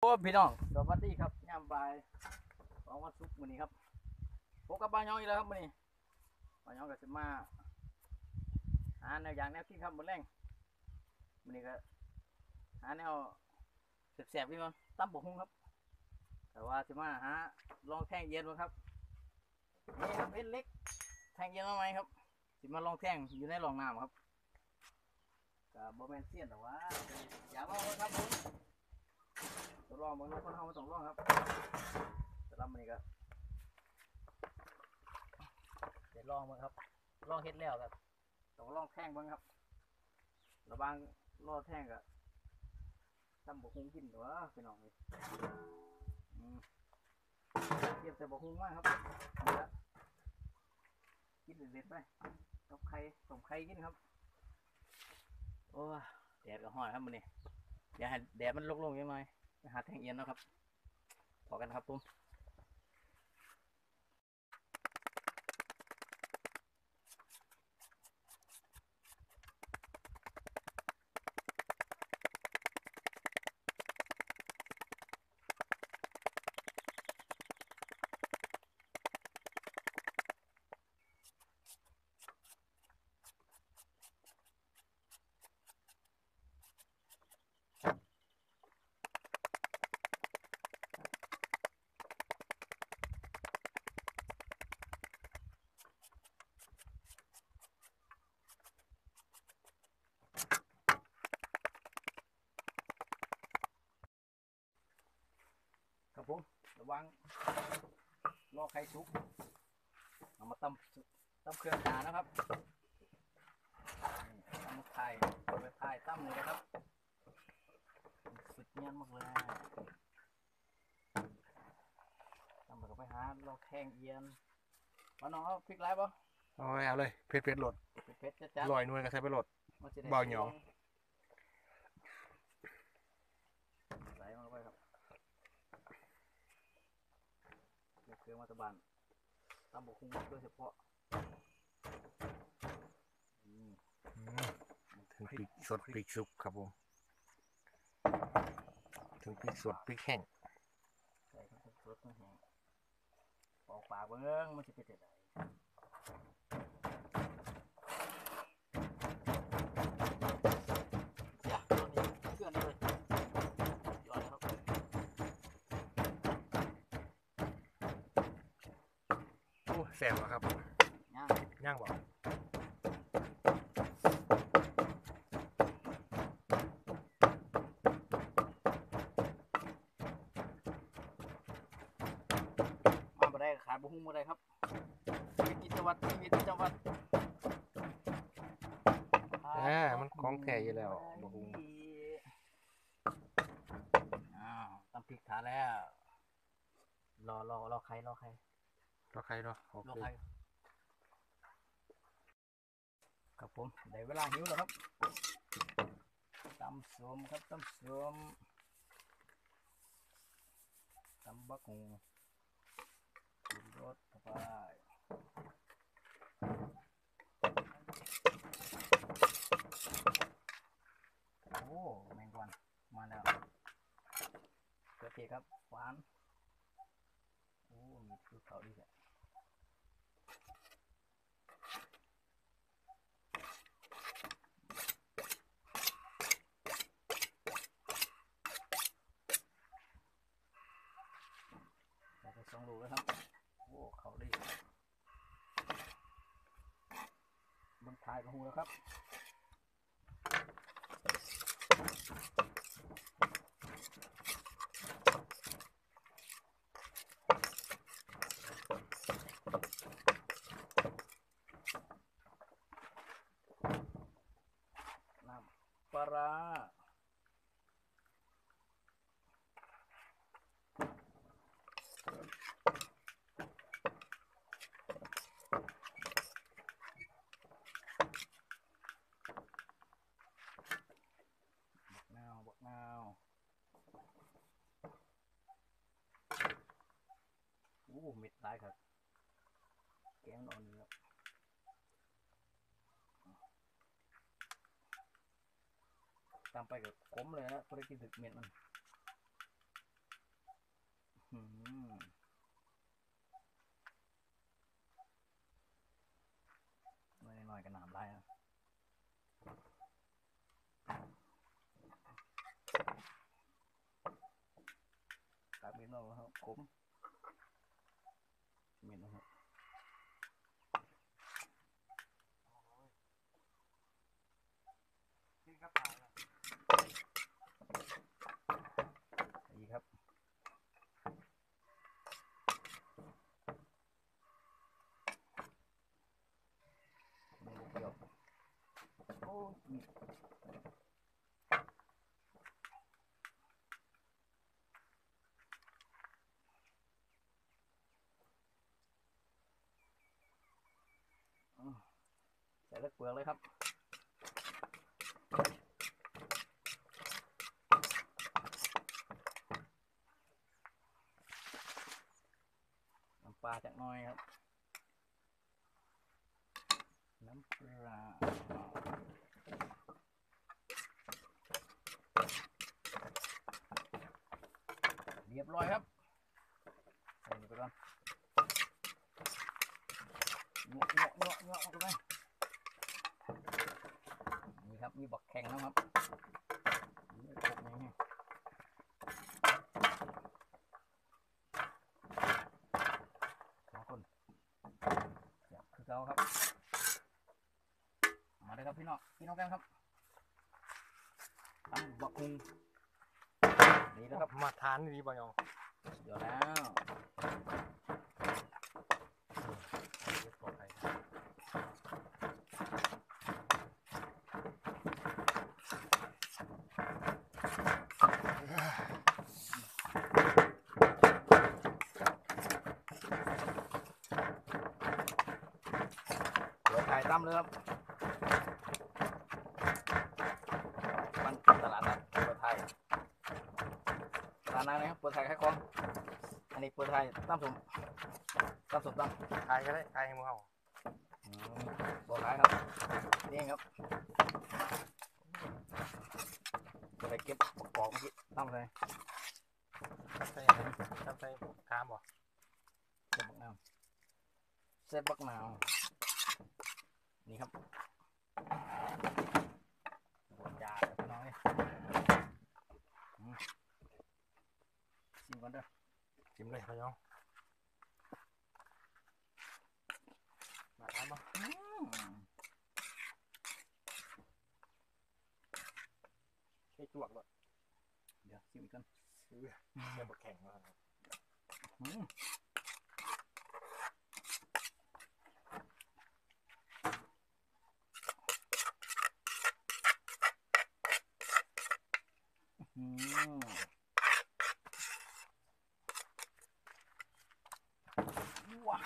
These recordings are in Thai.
โอ้พี่น้องสวัสดีครับยามบ่ายของวันศุกร์มื้อนี้ครับพบกับบ้านยองอีกแล้วครับมื้อนี้บ้านยองก็สิมาหาแนวอย่างแนวกินครับมื้อแรงมื้อนี้ก็หาแนวแซ่บๆพี่น้องตำบักหุ่งครับ แต่ว่าสิมาหาลองแท่งเย็นบ่ครับนี่ครับเอ็นเล็ก แท่งเย็นมาไหมครับ สิมาลองแท่งอยู่ในรองน้ำครับก็บ่แม่นเสี้ยนแต่ว่าอย่ามาเอาครับผม องบางคนเขามาต้องลองครับแต่ลำมันนี่ก็เดี๋ยวลองมั้งครับลองเฮ็ดแล้วครับต้องลองแท่งบ้างครับระบางลอแท่งก็ทำบกฮุงกินตัวพี่น้องเลยอืมเทียบแต่บกฮุงมากครับนี่ละกินเด็ดๆไปกับไข่ต้มไข่กินครับ โอ้ยแดดก็ห้อยครับมันนี่อย่าให้แดดมันลงๆยังไงไป หาแทงเอียนนะครับพอกันครับผมครับ ผมระวังรอไข่สุกเอามาตำตำเครื่องขานะครับนี่ตำไข่ไปไข่ตำเลยนะครับ สุดเนียนมากเลยตำไปก็ไปหารอแข้งเอียนมาน้องเอาพริกไรบ่เอาไว้เอาเลยเพชรเพชรโหลดเผ็ดๆจัดลอยหน่วยก็ใช้ไปโหลดๆมันจะได้เบาหยอง ใส่ลงไปครับเค รื่องมาตะบานตำบกคุ้งโดยเฉพาะอืมถึงพริกสดพริกสุกครับผมถึงพริกสดพริกแห้งใส่ทั้งสดทั้งแห้งปอกปากเบิ้งมันจะเป็นจังไดอย่าตอนนี้เครื่องนี้เลยยอดเลยครับ โอ้ แซ่บอะครับย่างย่างบอกมาบ่ได้ขาดบุ้งบ่ได้ครับชีวิตกิจวัตรชีวิตประจำวันอ่ามันของแท้อยู่แล้วบะฮุงอ้าวตำพริกขาแล้วรอรอรอใครรอใคร รอใครเนาะโอรอเคใครครับผมได้เวลาหิวแล้วครับตำสมครับตำสมตำบักหงปรุงรสเข้าไปโอ้แมงวันมาแล้วเกลือเทศครับหวานโอ้มีคือเขาดีแหละ ส่ไปสองลูกแล้วครับ โอ้เขาดีมันทายกับหูแล้วครับายครับ แกงนอนนี้ครับตามไปกับขมเลยนะพอได้กินถึกเม็ดมันหืมหน่อยกันหนามได้นะตักเม็ดนอกครับขม ส่เลือกเปลือกเลยครับน้ำปลาจากน้อยครับ น้ำปลาเรียบร้อยครับ ใส่ลงไปก่อนเงาะเงาะเงาะเงาะลงไปนี่ครับ มีบักแข็งนะครับนี่พวกนี้ สองคนอยากคือเขาครับ มาเลย ครับพี่น้องพี่น้องกันครับตำบักฮุงนี่แล้วครับมาทานดีบ่ยองเดี๋ยวแล้วเรียบร้อยเดี๋ยวถ่ายตั้มเลยครับมันตลาดนัดเปิดไทยตลาด นัดนะครับเปิดไทยขายของอันนี้เปิดไทยตั้มสมตั้มสมตั้มทายก็ได้ทายให้หมึงเอาอืมบอกขายครับนี่เองครับจะไปเก็บประกอบเมื่อกี้ตั้มเลยทำใส่ทำใส่ทามบ่เส้นบักนาวเส้นบักนาวนี่ครับบดยาเดี๋ยวพี่น้องเลยอืมชิม ก่อนเด้อจิ้มเลยบ่ยองมาทานบ่อืมใช้จวกบ่เดี๋ยวชิมอีกก่อนเดี๋ยวบ่แข็งแล้วครับ อืมอืมว้าว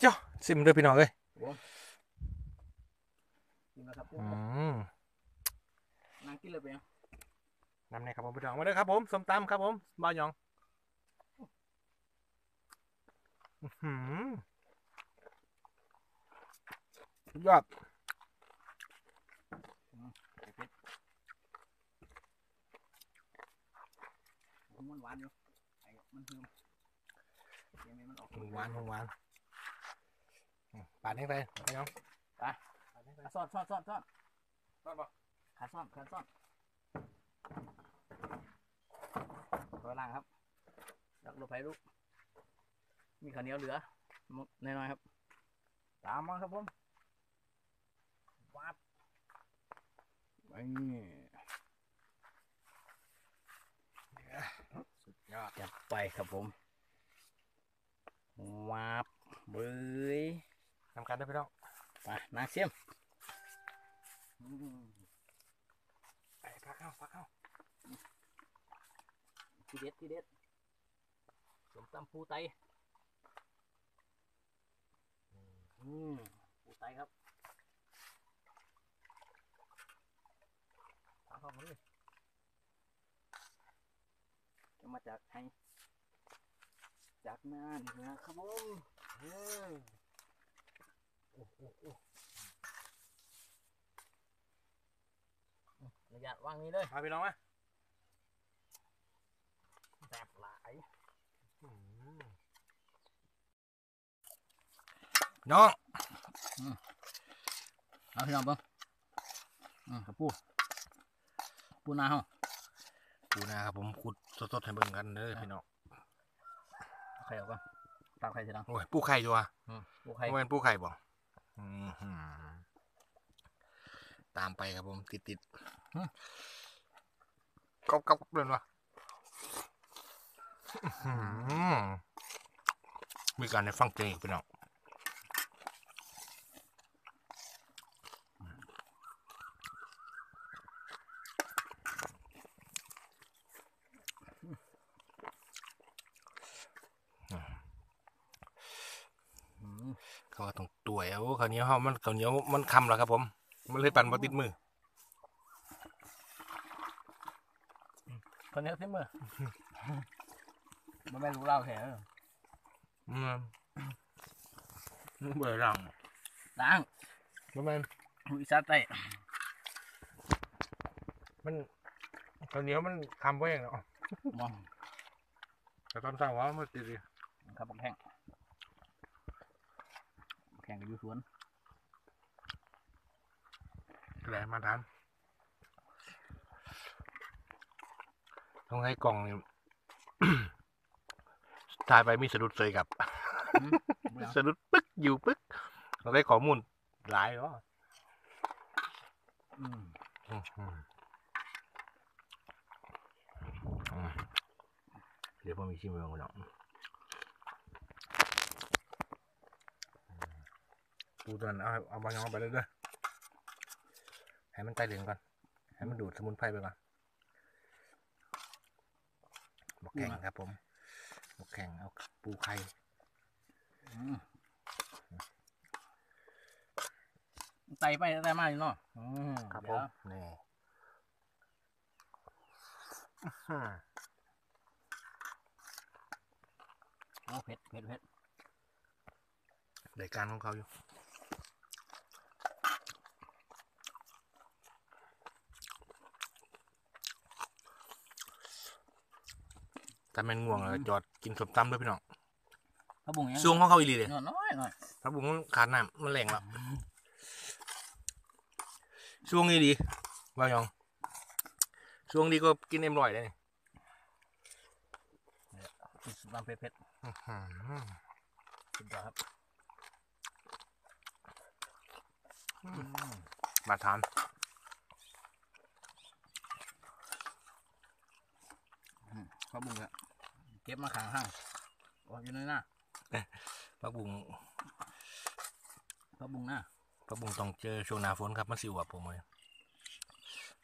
เจ้า ซิมเด้อพี่น้องเอ้ยกินแล้วครับอืมนั่งกินเลยไปยังน้ำในครับผมพี่น้องมาเด้อครับผมส้มตำครับผมบ่ยองอื้อหือสุดยอดมันหวานอยู่ไอ้มันคือเดี๋ยวนี้มันออกหวานหวานอืม ปาดให้ไปบ่ยองปาดให้ไปขาซ่อนซ่อนซ่อนซ่อนต้อนบ่ขาซ่อนขาซ่อนตัวล่างครับดักลงไปลูกมีข้าวเหนียวเหลือหมดน้อยๆครับ ตามมาครับผมวับนี่สุดยอดจับไปครับผมวับเบย ทำกันเด้อพี่น้องไปนางเสียมอืมไปพักเข้าพักเข้าทีเด็ดทีเด็ดสมตำปูไตอืมปูไตครับตามเข้ามาเลยจะมาจากไทยจากน่านนะครับผมอืม โอ้โหโอ้อนุญาตวางนี้เลยมาพี่น้องมาแสบหลายน้องเอาพี่น้องเบิ้งอืมกับปูปูนาเฮาปูนาครับผมขุดสดๆให้เบิ่งกันเด้อพี่น้องไข่ออกก่อนตามไข่ทีหลังโอ้ยปูไข่จัวปูไข่เป็นปูไข่บ่ ตามไปครับผมติดติดๆก๊อบก๊อบเลยวะอื้อหือมีการในฟังเพลงอีกพี่น้อง อืม เขาก็ต้องตัวเอา ข้าวเหนียวเขามันข้าวเหนียวมันคำแล้วครับผม มันเลยปั่นมาติดมือคนนี้ที่มือมันไม่รู้เล่าแค่อืมเบื่อรังล้างมันมันวิซาไต้มันข้าวเหนียวมันคำไว้เองเนาะมองแต่ตอนสั่งว่ามันติดดิครับบักแข้งบัก แข้งก็อยู่สวนแหลมาทานต้องให้กล่องนี่ทายไปมีสะดุดเลยกับอืมบ่เอาสะดุดปึ๊กอยู่ปึ๊กเราได้ข้อมูลหลายเหรออืมอืมอืมอืมเดี๋ยวผมมีชิมเองคุณน้อง ปูตัวนั้นเอาเอาบางยองไปเลยเด้อให้มันไตเหลืองก่อน ให้มันดูดสมุนไพรไปก่อนบอกแข่งครับผมบอกแข่งเอาปูไข่อืมไต่ไปไต่มาอยู่เนาะอืมครับผเดี๋ยวมนี่อื้อหือโอ้เผ็ดเผ็ดเผ็ดรายการของเขาอยู่ ถ้าแม่นง่วงแล้วก็จอดกินสมตำด้วยพี่น้องเขาบุ้งยังช่วงของเขาอีหลีเลยน้อยน้อยหน่อยถ้าบุ้งมันขาดน้ำมันแหลงแล้วช่วงนี้ดีว่ายอง ช่วงนี้ก็กินเอ็มรอยได้นี่ตามเผ็ดเผ็ดอื้อหือสุดยอดครับมาทานเขาบุ้งอะ เก็บมาขางห้างโอ้อยู่ในหน้าพักบุ้งเขาบุ้งหน้าพักบุ้งต้องเจอช่วงหน้าฝนครับมันสิวอะผมเลย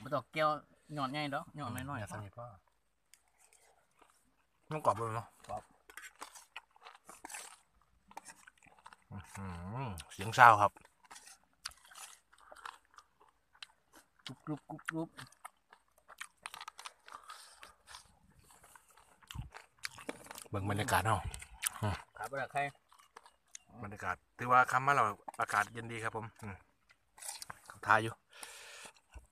ไม่ต้องแก้วหย่อนใหญ่ดอกหย่อนน้อยอย่าๆสนิทพ่อต้องกรอบเลยเนาะกรอบอื้อหือเสียงเศร้าครับกรุบกรุบกรุบกรุบ เบิ่งบรรยากาศเนาะขาบะใครบรรยากาศถือว่าคำมาเราอากาศเย็นดีครับผมอืมเขาทายอยู่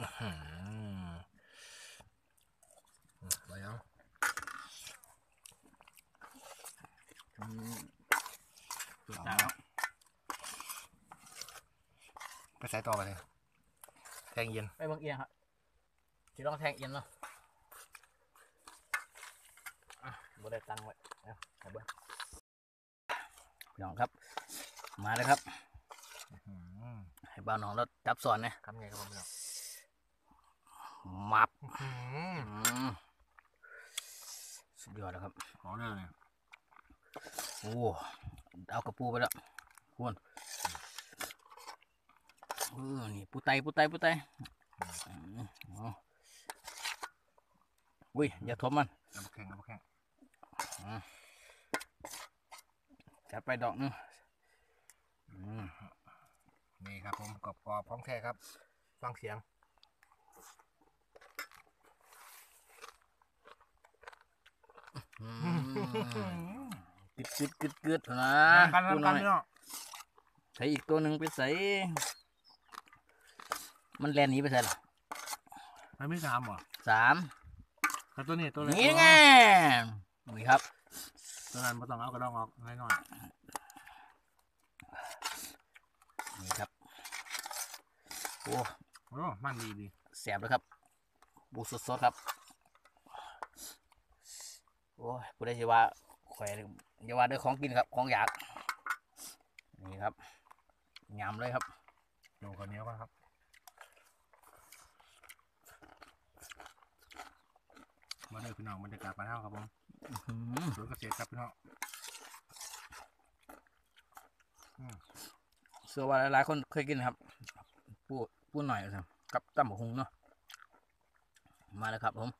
อื้อหืออืมไปเอาอืมสุดยอดแล้วไปใส่ต่อไปเลยแทงเย็นไปเบางเอียงครับที่ต้องแทงเอียงเนาะอะบ่ ได้ตังค์ไว้เอาไปเบิ้งพี่น้องครับ มาเลยครับอืมให้บ้านน้องเราจับสอนนะคำไงครับผมพี่น้องมับอื้อหืออืมสุดยอดแล้วครับขอเลยเนี่ยโอ้เอากระปูไปแล้วคุณเออนี่ปูไตปูไตปูไตอืมเอาอุ้ยอย่าทบมันเอามาแข่งเอามาแข่ง จัดไปดอกหนึงอืมนี่ครับผมกรอบกรอบๆของแท้ครับ ฟังเสียงอืมกึดกึดกึดกึดนะกันปูกัน้นอยพี่น้องใส่อีกตัวหนึ่งไปใส่ มันแลนหนีไปใส่หรอมันไม่สามเหรอสามแล้วตัวนี้ตัวเล็กนี่ไง นี่ครับตัวนั้นไม่ต้องเอากระดองออกน้อยนี่ครับ โอ้โอ้มันดีดีแสบเลยครับ บูสดๆครับ โอ้ยผู้ใดสิว่าข่อยอย่าว่าด้อของกินครับ ของอยาก นี่ครับยำเลยครับโยกข้าวเหนียวก่อนครับ มาเลยพี่น้องบรรยากาศบ้านเฮาครับผมอื้อหือสวนเกษตรครับพี่น้องเชื่อว่าหลายๆคนเคยกินครับ ปูปูหน่อยครับกับตำบักหุงเนาะมาแล้วครับผม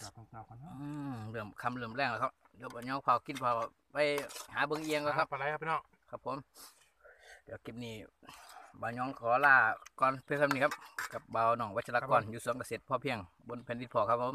จับของเรากันเนาะอืมเริ่มคำเริ่มแรงแล้วครับเดี๋ยวบันยองเผากินเผาไปหาเบิ้งเอียงแล้วครับ ปลาไหลครับพี่น้องครับผม เดี๋ยวคลิปนี้บานยองขอลาก่อนเพื่อนคำนี้ครับ กับบ่าวหนองวัชรกรอยู่สวนเกษตรพ่อเพียงบนแผ่นดินพอครับผม